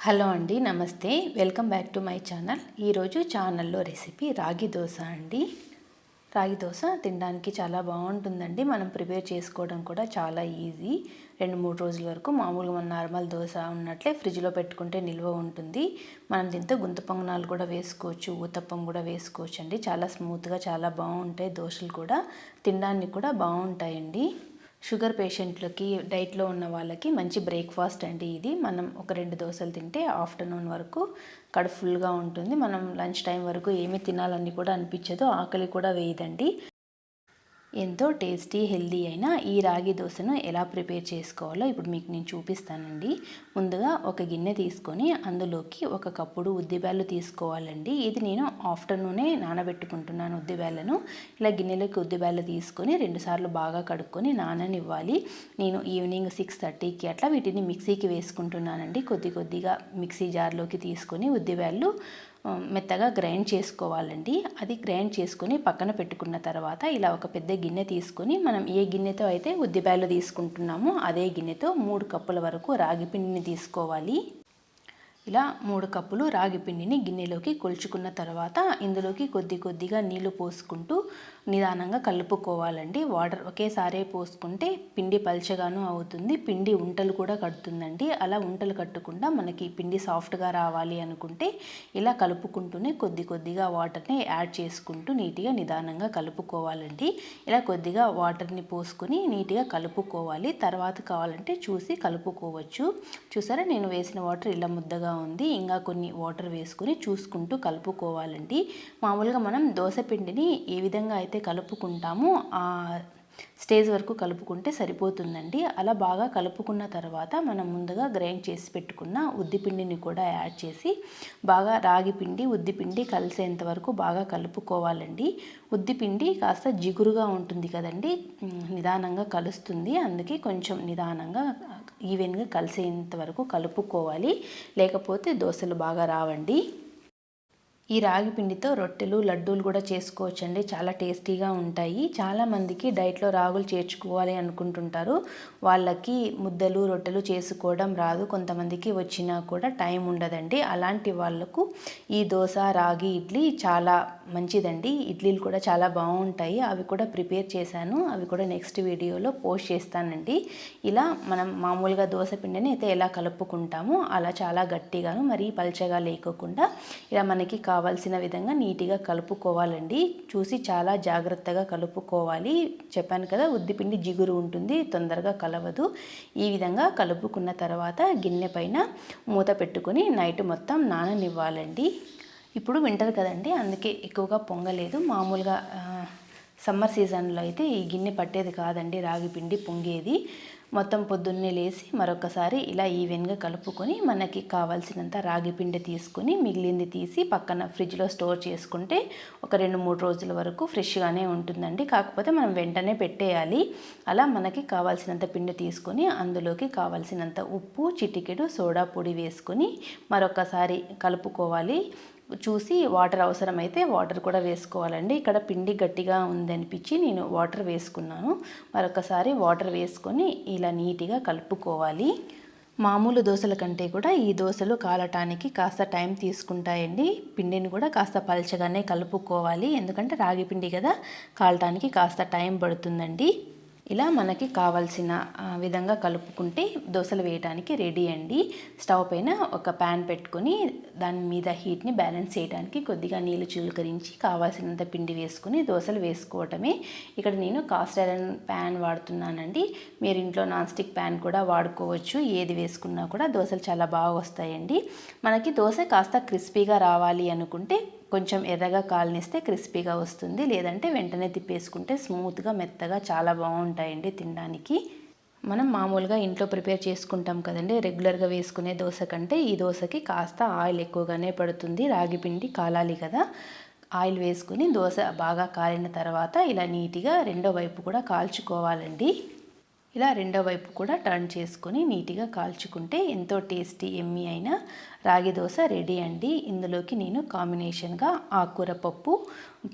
Hello అండి నమస్తే. Welcome back to my channel. ఈరోజు ఛానల్లో రెసిపీ రాగి దోశ అండి. రాగి దోశ తినడానికి చాలా బాగుంటుందండి. మనం ప్రిపేర్ చేసుకోవడం కూడా చాలా ఈజీ. రెండు మూడు రోజుల వరకు మామూలుగా మన నార్మల్ దోశ ఉన్నట్లే ఫ్రిడ్జ్లో పెట్టుకుంటే నిల్వ ఉంటుంది. మనం దీంతో గుంత పొంగనాలు కూడా వేసుకోవచ్చు ఊతప్పం కూడా వేసుకోవచ్చు అండి. చాలా స్మూత్గా చాలా బాగుంటాయి దోశలు కూడా. తినడానికి కూడా బాగుంటాయండి. షుగర్ పేషెంట్లకి డైట్లో ఉన్న వాళ్ళకి మంచి బ్రేక్ఫాస్ట్ అండి ఇది. మనం ఒక రెండు దోశలు తింటే ఆఫ్టర్నూన్ వరకు కడుపు ఫుల్గా ఉంటుంది. మనం లంచ్ టైం వరకు ఏమీ తినాలని కూడా అనిపించదు. ఆకలి కూడా వేయదండి. ఎంతో టేస్టీ హెల్దీ అయిన ఈ రాగి దోశను ఎలా ప్రిపేర్ చేసుకోవాలో ఇప్పుడు మీకు నేను చూపిస్తానండి. ముందుగా ఒక గిన్నె తీసుకొని అందులోకి ఒక కప్పుడు ఉద్దిబ్యాలు తీసుకోవాలండి. ఇది నేను ఆఫ్టర్నూనే నానబెట్టుకుంటున్నాను ఉద్దిబ్యాలను. ఇలా గిన్నెలోకి ఉద్దిబ్యాలు తీసుకొని రెండుసార్లు బాగా కడుక్కొని నాననివ్వాలి. నేను ఈవినింగ్ సిక్స్ థర్టీకి అట్లా వీటిని మిక్సీకి వేసుకుంటున్నానండి. కొద్ది కొద్దిగా మిక్సీ జార్లోకి తీసుకొని ఉద్దిబ్యాలు మెత్తగా గ్రైండ్ చేసుకోవాలండి. అది గ్రైండ్ చేసుకుని పక్కన పెట్టుకున్న తర్వాత ఇలా ఒక పెద్ద గిన్నె తీసుకొని మనం ఏ గిన్నెతో అయితే ఉద్దిపాయలు తీసుకుంటున్నామో అదే గిన్నెతో మూడు కప్పుల వరకు రాగి పిండిని తీసుకోవాలి. ఇలా మూడు కప్పులు రాగి పిండిని గిన్నెలోకి కొలుచుకున్న తర్వాత ఇందులోకి కొద్ది కొద్దిగా నీళ్ళు పోసుకుంటూ నిదానంగా కలుపుకోవాలండి. వాటర్ ఒకేసారే పోసుకుంటే పిండి పల్చగాను అవుతుంది. పిండి ఉంటలు కూడా కడుతుందండి. అలా ఉంటలు కట్టకుండా మనకి పిండి సాఫ్ట్గా రావాలి అనుకుంటే ఇలా కలుపుకుంటూనే కొద్ది కొద్దిగా వాటర్ని యాడ్ చేసుకుంటూ నీట్గా నిదానంగా కలుపుకోవాలండి. ఇలా కొద్దిగా వాటర్ని పోసుకొని నీట్గా కలుపుకోవాలి. తర్వాత కావాలంటే చూసి కలుపుకోవచ్చు. చూసారా? నేను వేసిన వాటర్ ఇలా ముద్దగా ఉంది. ఇంకా కొన్ని వాటర్ వేసుకొని చూసుకుంటూ కలుపుకోవాలండి. మామూలుగా మనం దోశ పిండిని ఏ విధంగా అయితే కలుపుకుంటామో ఆ స్టేజ్ వరకు కలుపుకుంటే సరిపోతుందండి. అలా బాగా కలుపుకున్న తర్వాత మనం ముందుగా గ్రైండ్ చేసి పెట్టుకున్న ఉద్దిపిండిని కూడా యాడ్ చేసి బాగా రాగి పిండి ఉద్దిపిండి కలిసేంత వరకు బాగా కలుపుకోవాలండి. ఉద్దిపిండి కాస్త జిగురుగా ఉంటుంది కదండి. నిదానంగా కలుస్తుంది. అందుకే కొంచెం నిదానంగా ఈవెన్గా కలిసేంత వరకు కలుపుకోవాలి. లేకపోతే దోశలు బాగా రావండి. ఈ రాగి పిండితో రొట్టెలు లడ్డూలు కూడా చేసుకోవచ్చండి. చాలా టేస్టీగా ఉంటాయి. చాలామందికి డైట్లో రాగులు చేర్చుకోవాలి అనుకుంటుంటారు. వాళ్ళకి ముద్దలు రొట్టెలు చేసుకోవడం రాదు. కొంతమందికి వచ్చినా కూడా టైం ఉండదండి. అలాంటి వాళ్ళకు ఈ దోశ రాగి ఇడ్లీ చాలా మంచిదండి. ఇడ్లీలు కూడా చాలా బాగుంటాయి. అవి కూడా ప్రిపేర్ చేశాను. అవి కూడా నెక్స్ట్ వీడియోలో పోస్ట్ చేస్తానండి. ఇలా మనం మామూలుగా దోశ పిండిని అయితే ఎలా కలుపుకుంటామో అలా చాలా గట్టిగాను మరీ పల్చగా లేకోకుండా ఇలా మనకి కావాల్సిన విధంగా నీట్గా కలుపుకోవాలండి. చూసి చాలా జాగ్రత్తగా కలుపుకోవాలి. చెప్పాను కదా ఉద్దిపిండి జిగురు ఉంటుంది తొందరగా కలవదు. ఈ విధంగా కలుపుకున్న తర్వాత గిన్నె పైన మూత పెట్టుకొని నైట్ మొత్తం నాననివ్వాలండి. ఇప్పుడు వింటర్ కదండి అందుకే ఎక్కువగా పొంగలేదు. మామూలుగా సమ్మర్ సీజన్లో అయితే ఈ గిన్నె పట్టేది కాదండి రాగి పిండి పొంగేది. మొత్తం పొద్దున్నే లేసి మరొకసారి ఇలా ఈవెన్గా కలుపుకొని మనకి కావాల్సినంత రాగి పిండి తీసుకొని మిగిలింది తీసి పక్కన ఫ్రిడ్జ్లో స్టోర్ చేసుకుంటే ఒక రెండు మూడు రోజుల వరకు ఫ్రెష్గానే ఉంటుందండి. కాకపోతే మనం వెంటనే పెట్టేయాలి. అలా మనకి కావాల్సినంత పిండి తీసుకొని అందులోకి కావాల్సినంత ఉప్పు చిటికెడు సోడా పొడి వేసుకొని మరొకసారి కలుపుకోవాలి. చూసి వాటర్ అవసరమైతే వాటర్ కూడా వేసుకోవాలండి. ఇక్కడ పిండి గట్టిగా ఉందనిపించి నేను వాటర్ వేసుకున్నాను. మరొకసారి వాటర్ వేసుకొని ఇలా నీట్గా కలుపుకోవాలి. మామూలు దోశల కంటే కూడా ఈ దోశలు కాలటానికి కాస్త టైం తీసుకుంటాయండి. పిండిని కూడా కాస్త పలచగానే కలుపుకోవాలి. ఎందుకంటే రాగి పిండి కదా కాలటానికి కాస్త టైం పడుతుందండి. ఇలా మనకి కావాల్సిన విధంగా కలుపుకుంటే దోశలు వేయడానికి రెడీ అండి. స్టవ్ పైన ఒక ప్యాన్ పెట్టుకొని దాని మీద హీట్ని బ్యాలెన్స్ చేయడానికి కొద్దిగా నీళ్ళు చిలుకరించి కావాల్సినంత పిండి వేసుకుని దోశలు వేసుకోవటమే. ఇక్కడ నేను కాస్ట్ ఐరన్ ప్యాన్ వాడుతున్నానండి. మీరు ఇంట్లో నాన్ స్టిక్ ప్యాన్ కూడా వాడుకోవచ్చు. ఏది వేసుకున్నా కూడా దోశలు చాలా బాగా వస్తాయండి. మనకి దోశ కాస్త క్రిస్పీగా రావాలి అనుకుంటే కొంచెం ఎర్రగా కాలనిస్తే క్రిస్పీగా వస్తుంది. లేదంటే వెంటనే తిప్పేసుకుంటే స్మూత్గా మెత్తగా చాలా బాగుంటాయండి తినడానికి. మనం మామూలుగా ఇంట్లో ప్రిపేర్ చేసుకుంటాం కదండి. రెగ్యులర్గా వేసుకునే దోశ కంటే ఈ దోశకి కాస్త ఆయిల్ ఎక్కువగానే పడుతుంది. రాగి పిండి కాలాలి కదా. ఆయిల్ వేసుకుని దోశ బాగా కాలిన తర్వాత ఇలా నీట్గా రెండో వైపు కూడా కాల్చుకోవాలండి. ఇలా రెండో వైపు కూడా టర్న్ చేసుకొని నీట్గా కాల్చుకుంటే ఎంతో టేస్టీ ఎమ్మి అయిన రాగి దోశ రెడీ అండి. ఇందులోకి నేను కాంబినేషన్గా ఆకుకూర పప్పు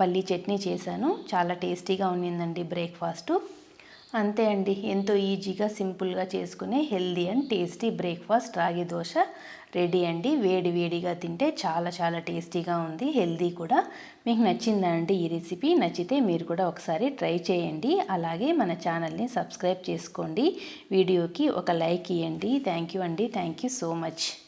పల్లీ చట్నీ చేశాను. చాలా టేస్టీగా ఉన్నిందండి బ్రేక్ఫాస్టు అంతే అండి. ఎంతో ఈజీగా సింపుల్గా చేసుకునే హెల్దీ అండ్ టేస్టీ బ్రేక్ఫాస్ట్ రాగి దోశ రెడీ అండి. వేడి వేడిగా తింటే చాలా చాలా టేస్టీగా ఉంది హెల్దీ కూడా. మీకు నచ్చిందా అండి ఈ రెసిపీ? నచ్చితే మీరు కూడా ఒకసారి ట్రై చేయండి. అలాగే మన ఛానల్ని సబ్స్క్రైబ్ చేసుకోండి. వీడియోకి ఒక లైక్ ఇవ్వండి థ్యాంక్ యూ అండి. Thank you so much.